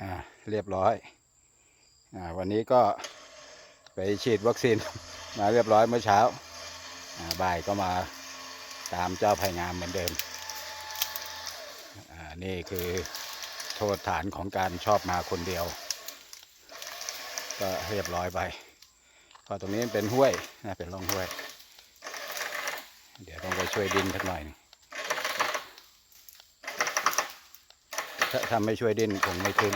อ่าเรียบร้อยอ่าวันนี้ก็ไปฉีดวัคซีนมาเรียบร้อยเมื่อเช้าอ่าบ่ายก็มาตามเจ้าพายงามเหมือนเดิมอ่านี่คือโทษฐานของการชอบมาคนเดียว ก็เรียบร้อยไปเพราะตรงนี้เป็นห้วยนะเป็นร่องห้วย เดี๋ยวต้องไปช่วยดินสักหน่อยหนึ่งถ้าถ้าไม่ช่วยดินคงไม่ขึ้น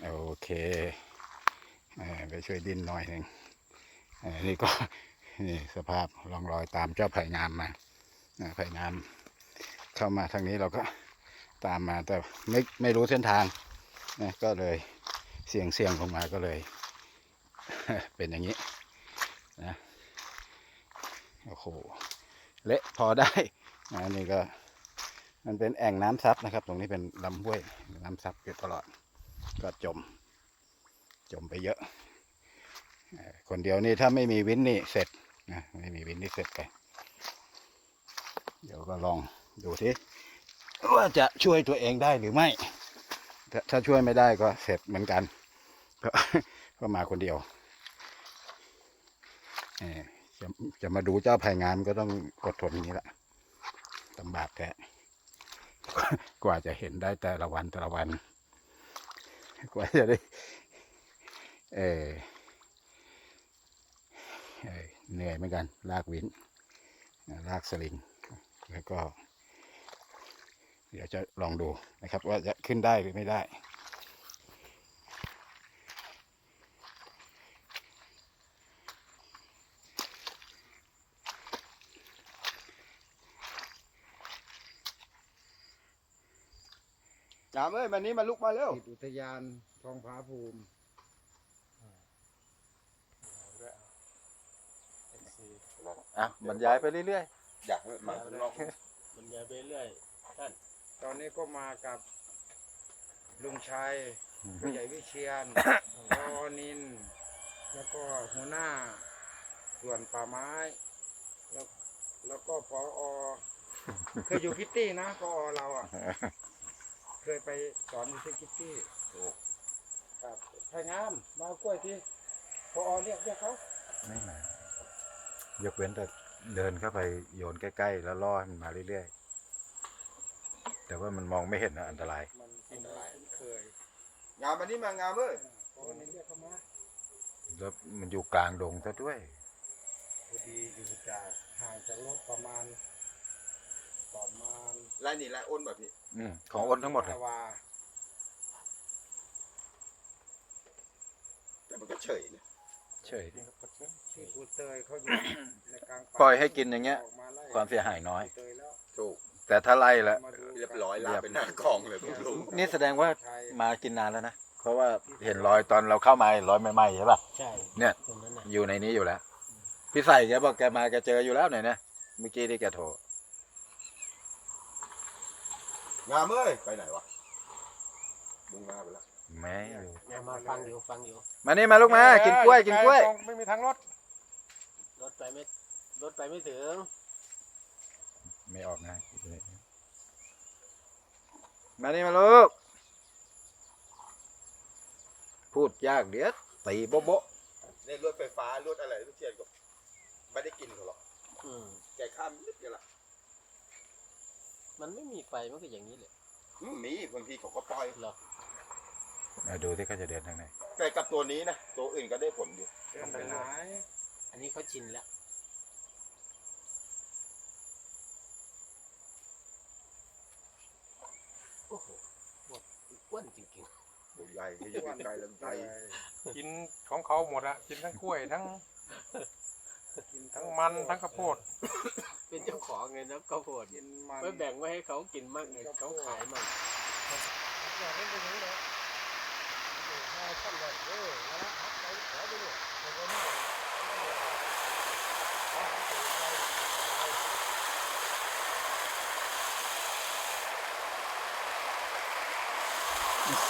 โอ เคเอ่อไปช่วยดินหน่อยหนึ่งนี่ก็นี่สภาพร่องรอยตามเจ้าไผ่งามมาอ่าไผ่งามเข้ามาทางนี้เราก็ตามมาแต่ไม่ไม่รู้เส้นทางนะก็เลยเสี่ยงเสี่ยงลงมาก็เลย เป็นอย่างนี้นะโอ้โหเละพอได้นะนี่ก็มันเป็นแอ่งน้ำซับนะครับ ตรงนี้เป็นลำห้วยน้ำซับอยู่ตลอดก็จม จมไปเยอะ คนเดียวนี่ถ้าไม่มีวินนี่เสร็จนะไม่มีวินนี่เสร็จไป เดี๋ยวก็ลองดูทีว่าจะช่วยตัวเองได้หรือไม่ ถ้าถ้าช่วยไม่ได้ก็เสร็จเหมือนกันเพราะเพราะมาคนเดียวเอ่อจะจะมาดูเจ้าภายงามก็ต้องอดทนอย่างนี้แหละลำบากแท้กว่าจะเห็นได้แต่ละวันแต่ละวัน กว่าจะได้ เออเอ่อเหนื่อยเหมือนกัน ลากวินลากสลิง แล้วก็ เดี๋ยวจะลองดูนะครับ ว่าจะขึ้นได้หรือไม่ได้ จามเอ้ยวันนี้มาลุกมาเร็วติดอุทยานทองผาภูมิ อะบรรยายไปเรื่อยอยากมาลองมันยายไปเรื่อยท่านตอนนี้ก็มากับลุงชัยผู้ใหญ่วิเชียน พอนิน แล้วก็หัวหน้า ส่วนป่าไม้ แล้วแล้วก็พออเคยอยู่คิตตี้นะพออเราอะ เคยไปสอนอยู่ที่คิตตี้ครับไผ่งามมาเอากล้วยที่พออเรียกเรียกเขา ๆไม่มา ยกเว้นแต่เดินเข้าไปโยนใกล้ ๆ แล้วล่อให้มันมาเรื่อยๆ แต่ว่ามันมองไม่เห็นนะอันตราย มันเป็นอะไรที่เคย งามวันนี้มางามเอ้ยพอนินเรียกเขามาแล้วมันอยู่กลางดงซะด้วยพอดีอยู่จากห่างจากรถประมาณประมาณลายนี่ลายอ้นแบบนี้อืมของอ้นทั้งหมดเลยวาแต่มันก็เฉยนะ เฉยดิที่ภูเตยเขาอยู่ในกลางป่าปล่อยให้กินอย่างเงี้ยออกมาไล่ความเสียหายน้อยภูเตยแล้วถูก แต่ถ้าไล่แล้วมาดูเรียบร้อยลาเป็นหน้ากองเลยคุณลุงนี่แสดงว่าใช่มากินนานแล้วนะ เพราะว่าเห็นรอยตอนเราเข้ามาเห็นรอยใหม่ๆใช่ป่ะ ใช่เนี่ย ตรงนั้นน่ะอยู่ในนี้อยู่แล้ว พี่ใส่แกบอกแกมาแกเจออยู่แล้วไหนนะ เมื่อกี้ที่แกโทร งามเอ้ยไปไหนวะมึงมาไปแล้ว แม่เอามาฟังอยู่ฟังอยู่มานี่มาลูกมา กินกล้วยกินกล้วย ไม่มีทางรถรถไปไม่รถไปไม่ถึงไม่ออกนะมานี่มาลูก พูดยากเดี๋ยวตีโบ๊ะโบ๊ะเนี่ยรถไฟฟ้ารถอะไรทุกเทียนก็ไม่ได้กินเขาหรอกอืมแกข้ามนิดเดียวละมันไม่มีไฟมันก็อย่างนี้เลยอืมมีบางทีเขาก็ปล่อยเหรอ มาดูที่เขาจะเดินทางไหนแต่กับตัวนี้นะตัวอื่นก็ได้ผลอยู่เดินไปไหนอันนี้เขาชินแล้วโอ้โหหมดอ้วนจริงตัวใหญ่ที่อยู่ใกล้ลำไส้กินของเขาหมดอะกินทั้งกล้วยทั้งทั้งมันทั้งข้าวโพด ๆ เป็นเจ้าของไงนะข้าวโพดกินมันไม่แบ่งไว้ให้เขากินมั่งไงเขาขายมั่งขอไม่สุกวะอื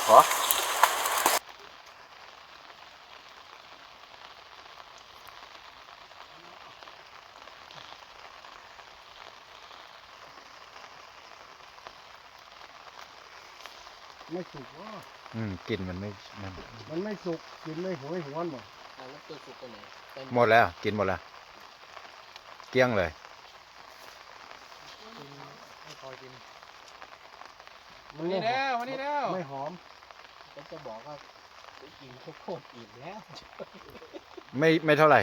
Ó. Como é que eu vou? มกลินมันไม่นั่นมันไม่สุกกินไม่หวยหวนหมดอ่าแล้วตัวสุกตัวไหนไปหมดแล้วกินหมดแล้ว เกลี้ยงเลย กินไม่พอกินมัวันนี้แล้ววันนี้แล้วไม่หอมก็จะบอกว่าไปกินข้าวโพดอิ่มแล้ว ไม่ไม่เท่าไหร่